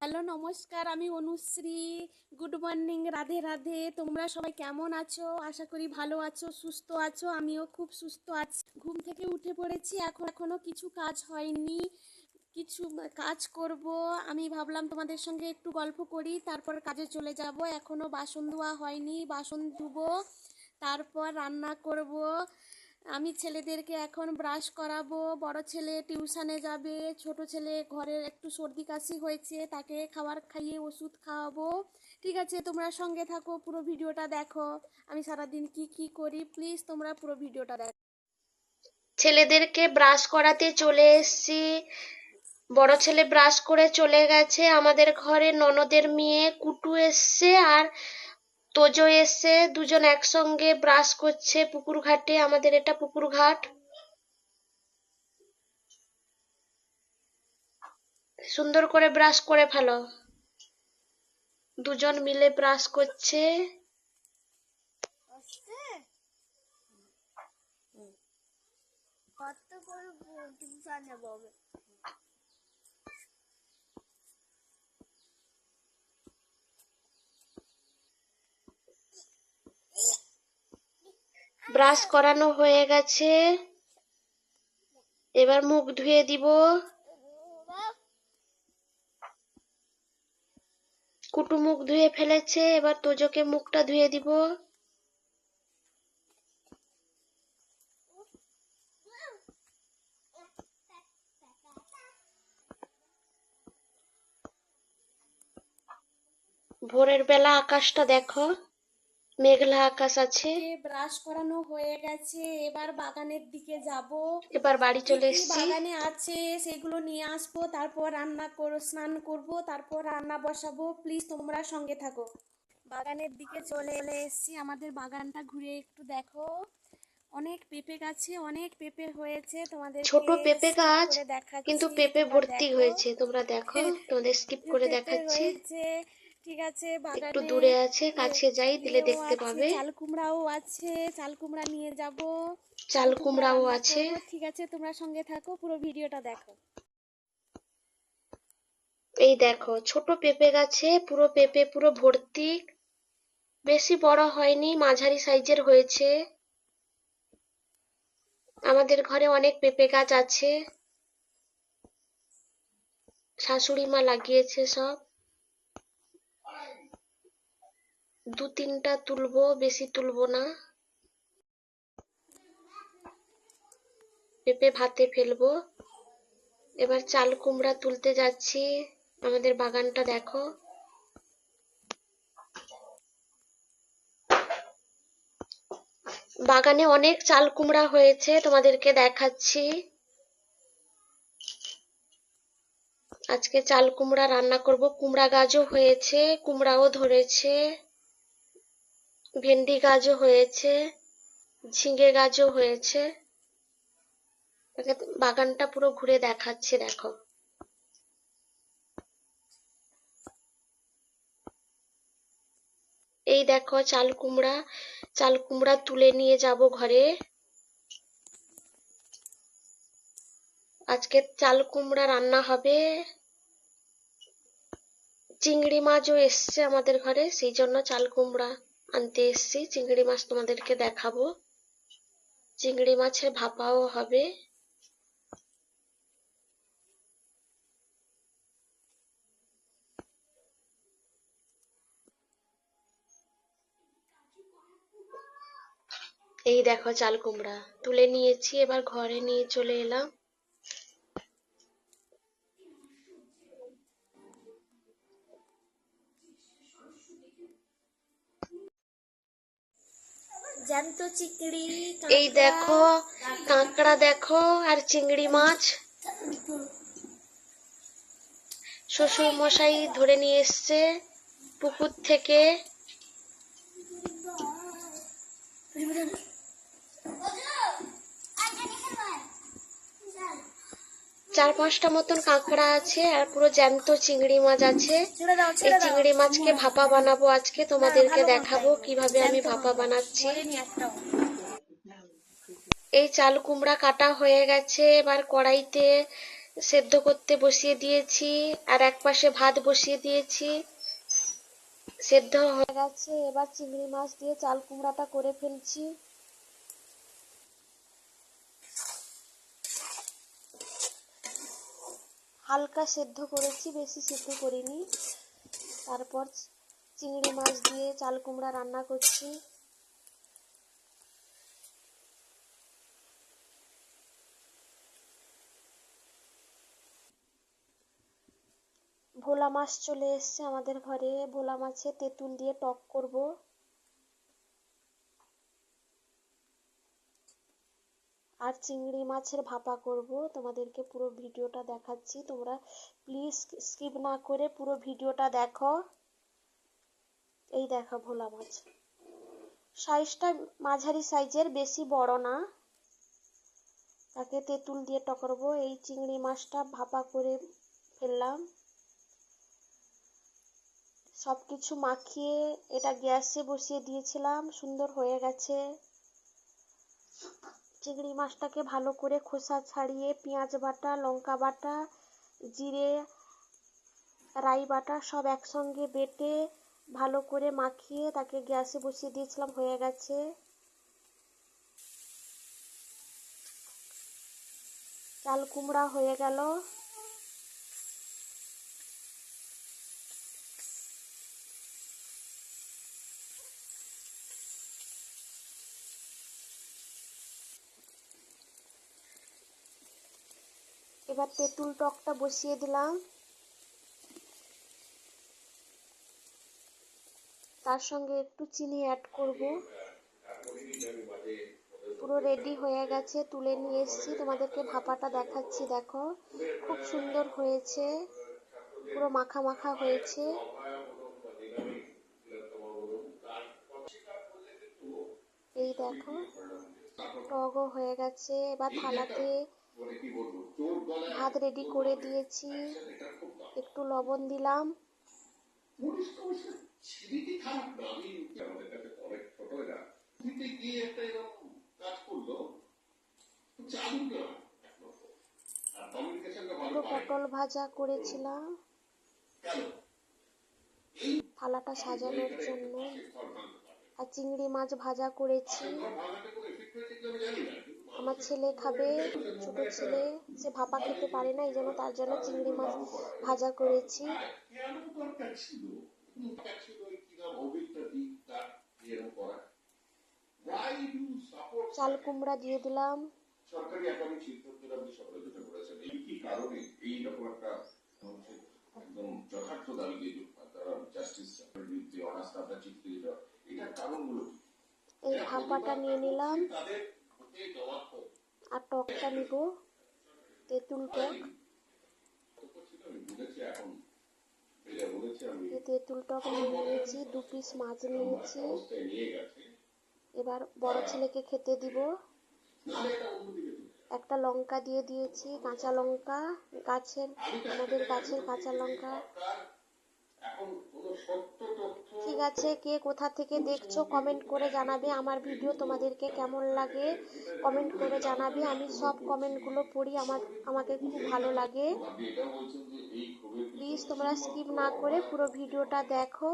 Hello, নমস্কার। আমি Anushree. Good morning, Radhe Radhe. তোমরা সবাই কেমন আছো? আশা করি ভালো আছো, সুস্থ আছো। আমিও খুব সুস্থ আছি। ঘুম থেকে উঠে পড়েছি, এখন, এখনও কিছু কাজ হয়নি। কিছু কাজ করব। আমি ভাবলাম তোমাদের সঙ্গে একটু গল্প করি, তারপর কাজে চলে যাব। এখনও বাসন ধোয়া হয়নি, বাসন ধুবো, তারপর রান্না করব। আমি ছেলেদেরকে এখন ব্রাশ করাবো। বড় ছেলে টিউশনে যাবে, ছোট ছেলে ঘরের একটু সর্দি কাশি হয়েছে, তাকে খাবার খাইয়ে ওষুধ খাওয়াবো। ঠিক আছে, তোমরা সঙ্গে থাকো, পুরো ভিডিওটা দেখো। আমি সারাদিন কি কি করি প্লিজ তোমরা পুরো ভিডিওটা দেখো। ছেলেদেরকে ব্রাশ করাতে চলে এসেছি। বড় ছেলে ব্রাশ করে চলে গেছে। আমাদের ঘরে ননদের মেয়ে কুটু এসছে আর তোজো এসছে দুজন একসঙ্গে ব্রাশ করছে পুকুর ঘাটে। আমাদের এটা পুকুর ঘাট। সুন্দর করে ব্রাশ করে ফেলো। দুজন মিলে ব্রাশ করছে। কত করে টিউশন যাব আমি ব্রাশ করানো হয়ে গেছে। এবার মুখ ধুয়ে দিব। কুটু মুখ ধুয়ে ফেলেছে, এবার তোজোকে মুখটা ধুয়ে দিব। ভোরের বেলা আকাশটা দেখো। মেঘলা আকাশ আছে। ব্রাশ করানো হয়ে গেছে এবার বাগানের দিকে যাব। এবার বাড়ি চলে এসেছি। বাগানে আছে সেগুলো নিয়ে আসব তারপর রান্না কর স্নান করব তারপর রান্না বসাবো। প্লিজ তোমরা সঙ্গে থাকো। বাগানের দিকে চলে এসেছি আমাদের বাগানটা ঘুরে একটু দেখো। অনেক পেঁপে গাছে অনেক পেঁপে হয়েছে তোমাদের ছোট পেঁপে গাছ কিন্তু পেঁপে ভর্তি হয়েছে তোমরা দেখো তোমাদের স্কিপ করে দেখাচ্ছি। ঠিক আছে বাগানে একটু দূরে আছে কাছে যাই দিলে দেখতে পাবে। চাল কুমড়াও আছে চাল কুমড়া নিয়ে যাব। চাল কুমড়াও আছে। ঠিক আছে তোমরা সঙ্গে থাকো পুরো ভিডিওটা দেখো। এই দেখো ছোট পেঁপে গাছে পুরো পেঁপে পুরো ভর্তি। বেশি বড় হয়নি মাঝারি সাইজের হয়েছে। আমাদের ঘরে অনেক পেঁপে গাছ আছে। শাশুড়ি মা লাগিয়েছে সব। দু তিনটা তুলবো, বেশি তুলবো না। পেঁপে ভাতে ফেলব। এবার চাল কুমড়া তুলতে যাচ্ছি। আমাদের বাগানটা দেখো। বাগানে অনেক চাল কুমড়া হয়েছে, তোমাদেরকে দেখাচ্ছি। আজকে চাল কুমড়া রান্না করব। কুমড়া গাছও হয়েছে, কুমড়াও ধরেছে। ভেন্ডি গাছও হয়েছে, ঝিঙে গাছও হয়েছে। বাগানটা পুরো ঘুরে দেখাচ্ছি, দেখো। এই দেখো, চাল কুমড়া চাল কুমড়া তুলে নিয়ে যাব ঘরে। আজকে চাল কুমড়া রান্না হবে। চিংড়ি মাছও এসছে আমাদের ঘরে, সেই জন্য চাল কুমড়া। আনতে এসছি। চিংড়ি মাছ তোমাদেরকে দেখাবো। চিংড়ি মাছের ভাপাও হবে। এই দেখো চাল কুমড়া। তুলে নিয়েছি, এবার ঘরে নিয়ে চলে এলাম। জ্যান্ত চিংড়ি এই দেখো কাঁকড়া দেখো আর চিংড়ি মাছ। শ্বশুর মশাই ধরে নিয়ে এসছে পুকুর থেকে। চার পাঁচটা মতন কাঁকড়া আছে আর পুরো জ্যান্ত চিংড়ি মাছ আছে। এই চিংড়ি মাছকে ভাপা বানাবো আজকে। তোমাদেরকে দেখাবো কীভাবে আমি ভাপা বানাচ্ছি। এই চাল কুমড়া কাটা হয়ে গেছে এবার কড়াইতে সেদ্ধ করতে বসিয়ে দিয়েছি আর এক পাশে ভাত বসিয়ে দিয়েছি। সেদ্ধ হয়ে গেছে এবার চিংড়ি মাছ দিয়ে চাল কুমড়াটা করে ফেলছি। হালকা সেদ্ধ করেছি, বেশি সেদ্ধ করিনি। তারপর চিংড়ি মাছ দিয়ে চাল কুমড়া রান্না করছি। ভোলা মাছ চলে এসছে আমাদের ঘরে। ভোলা মাছে তেঁতুল দিয়ে টক করব। আর চিংড়ি মাছের ভাপা করব। তোমাদেরকে পুরো ভিডিওটা দেখাচ্ছি। তোমরা প্লিজ স্কিপ না করে পুরো ভিডিওটা দেখো। এই দেখো ভোলা মাছ। সাইজটা মাঝারি সাইজের, বেশি বড় না। তাকে তেঁতুল দিয়ে টকরবো। এই চিংড়ি মাছটা ভাপা করে ফেললাম। সব কিছু মাখিয়ে এটা গ্যাসে বসিয়ে দিয়েছিলাম। সুন্দর হয়ে গেছে। চিংড়ি মাছটাকে ভালো করে খোসা ছাড়িয়ে পেঁয়াজ বাটা, লঙ্কা বাটা, জিরে, রাই বাটা সব একসঙ্গে বেটে ভালো করে মাখিয়ে তাকে গ্যাসে বসিয়ে দিয়েছিলাম, হয়ে গেছে। চাল কুমড়া হয়ে গেল। এবার তেঁতুল টকটা বসিয়ে দিলাম। তার সঙ্গে একটু চিনি অ্যাড করব। পুরো রেডি হয়ে গেছে, তুলে নিয়ে এসেছি। তোমাদেরকে ভাপাটা দেখাচ্ছি, দেখো। খুব সুন্দর হয়েছে। পুরো মাখা মাখা হয়েছে। এই দেখো, টগও হয়ে গেছে। এবার থালাতে ভাত রেডি করে দিয়েছি। একটু লবণ দিলাম। পটল ভাজা করেছিলাম। থালাটা সাজানোর জন্য। আর চিংড়ি মাছ ভাজা করেছি। আমার ছেলে খাবে ছোট ছেলে সে ভাপা খেতে পারে না এই জন্য তার জন্য চিংড়ি মাছ ভাজা করেছি। চাল কুমড়া দিয়ে দিলাম। সরকারি একাডেমিক সিদ্ধান্তের আপনি সকালে যেটা বলেছেন এই কি কারণে এইরকম একটা একদম যথার্থ দাবিকে তারা জাস্টিস বিরুদ্ধে অনাস্থা আপনার চিঠি যেটা এটার কারণগুলো এই ভাপাটা নিয়ে নিলাম। আর টকটা নিব তেঁতুল টক তেঁতুল টক নিয়ে নিয়েছি, দু পিস মাছ নিয়েছি। এবার বড় ছেলেকে খেতে দিব। একটা লঙ্কা দিয়ে দিয়েছি, কাঁচা লঙ্কা, গাছের, আমাদের গাছের কাঁচা লঙ্কা। ঠিক আছে, কে কোথা থেকে দেখছ কমেন্ট করে জানাবে। আমার ভিডিও তোমাদেরকে কেমন লাগে কমেন্ট করে জানাবে। আমি সব কমেন্টগুলো পড়ি, আমার, আমাকে খুব ভালো লাগে। প্লিজ তোমরা স্কিপ না করে পুরো ভিডিওটা দেখো।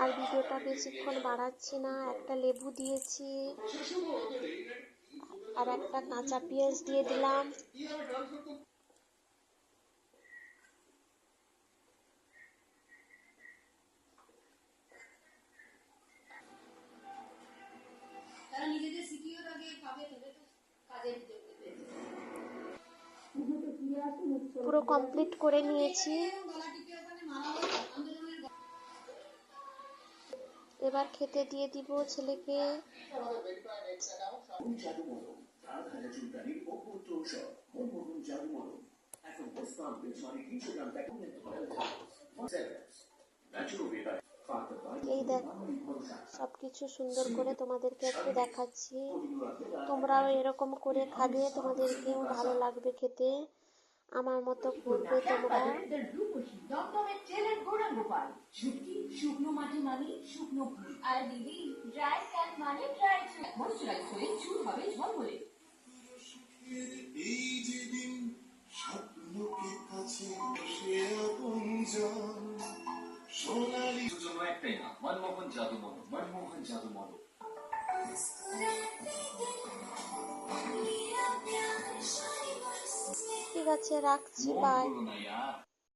আর ভিডিওটা বেশিক্ষণ বাড়াচ্ছি না, একটা লেবু দিয়েছি, আর একটা কাঁচা পেঁয়াজ দিয়ে দিলাম। পুরো কমপ্লিট করে নিয়েছি। এবার খেতে দিয়ে দিব ছেলেকে। এই দেখো সব কিছু সুন্দর করে তোমাদেরকে একটু দেখাচ্ছি। তোমরাও এরকম করে খাবে, তোমাদেরকেও ভালো লাগবে খেতে। আমার মতো করবে তোমরা শুকনো মাটি মানে শুকনো ভুল আর দিদি ড্রাই স্যান্ড মানে ড্রাই ময়শ্চারাইজ হয়ে চুল হবে ঝলমলে এই যেদিন স্বপ্নকে কাছে সে আপনজন সোনালি জন্য একটাই না মনমোহন জাদু মনো মনমোহন জাদু মনো ঠিক আছে রাখছি বাই